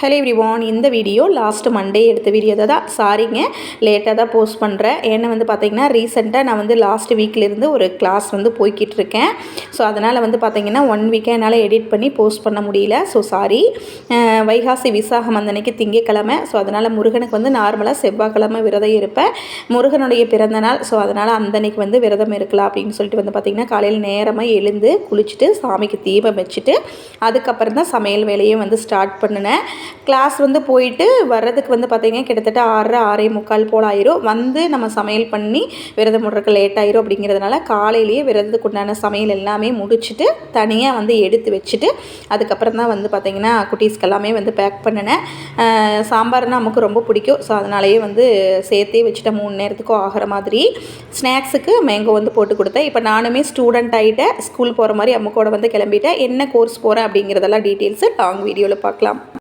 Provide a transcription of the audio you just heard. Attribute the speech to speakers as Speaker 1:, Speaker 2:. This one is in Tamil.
Speaker 1: ஹலோ எவ்ரிவான் இந்த வீடியோ லாஸ்ட் மண்டே எடுத்த வீடியோ தான். சாரிங்க லேட்டாக தான் போஸ்ட் பண்ணுறேன் ஏன்னா வந்து பார்த்தீங்கன்னா ரீசெண்டாக நான் வந்து லாஸ்ட் வீக்லேருந்து ஒரு கிளாஸ் வந்து போய்கிட்டு இருக்கேன் ஸோ அதனால் வந்து பார்த்தீங்கன்னா ஒன் வீக்காக என்னால் எடிட் பண்ணி போஸ்ட் பண்ண முடியல. ஸோ சாரி வைகாசி விசாகம் அந்த அன்னைக்கு திங்கக்கிழமை. ஸோ அதனால் முருகனுக்கு வந்து நார்மலாக செவ்வாய்க்கிழமை விரதம் இருப்பேன். முருகனுடைய பிறந்த நாள். ஸோ அதனால் அந்த அன்னைக்கு வந்து விரதம் இருக்கலாம் அப்படின்னு சொல்லிட்டு வந்து பார்த்திங்கன்னா காலையில் நேரமாக எழுந்து குளிச்சுட்டு சாமிக்கு தீபம் வச்சுட்டு அதுக்கப்புறம் தான் சமையல் வேலையும் வந்து ஸ்டார்ட் பண்ணினேன். கிளாஸ் வந்து போயிட்டு வர்றதுக்கு வந்து பார்த்திங்கன்னா கிட்டத்தட்ட ஆறரை ஆறே முக்கால் போல் ஆயிரும். வந்து நம்ம சமையல் பண்ணி விரதம் முடுறதுக்கு லேட் ஆயிரும் அப்படிங்கிறதுனால காலையிலேயே விரதத்துக்கு உண்டான சமையல் எல்லாமே முடிச்சுட்டு தனியாக வந்து எடுத்து வச்சுட்டு அதுக்கப்புறம் தான் வந்து பார்த்திங்கன்னா குட்டீஸ்க்கு எல்லாமே வந்து பேக் பண்ணினேன். சாம்பார்னால் நமக்கு ரொம்ப பிடிக்கும். ஸோ அதனாலேயே வந்து சேர்த்தே வச்சுட்டேன். மூணு நேரத்துக்கும் ஆகிற மாதிரி. ஸ்நாக்ஸுக்கு மேங்கோ வந்து போட்டு கொடுத்தேன். இப்போ நானுமே ஸ்டூடெண்ட் ஆகிட்டேன் ஸ்கூல் போகிற மாதிரி அம்மா வந்து கிளம்பிட்டேன். என்ன கோர்ஸ் போகிறேன் அப்படிங்கிறதெல்லாம் டீட்டெயில்ஸு லாங் வீடியோவில் பார்க்கலாம்.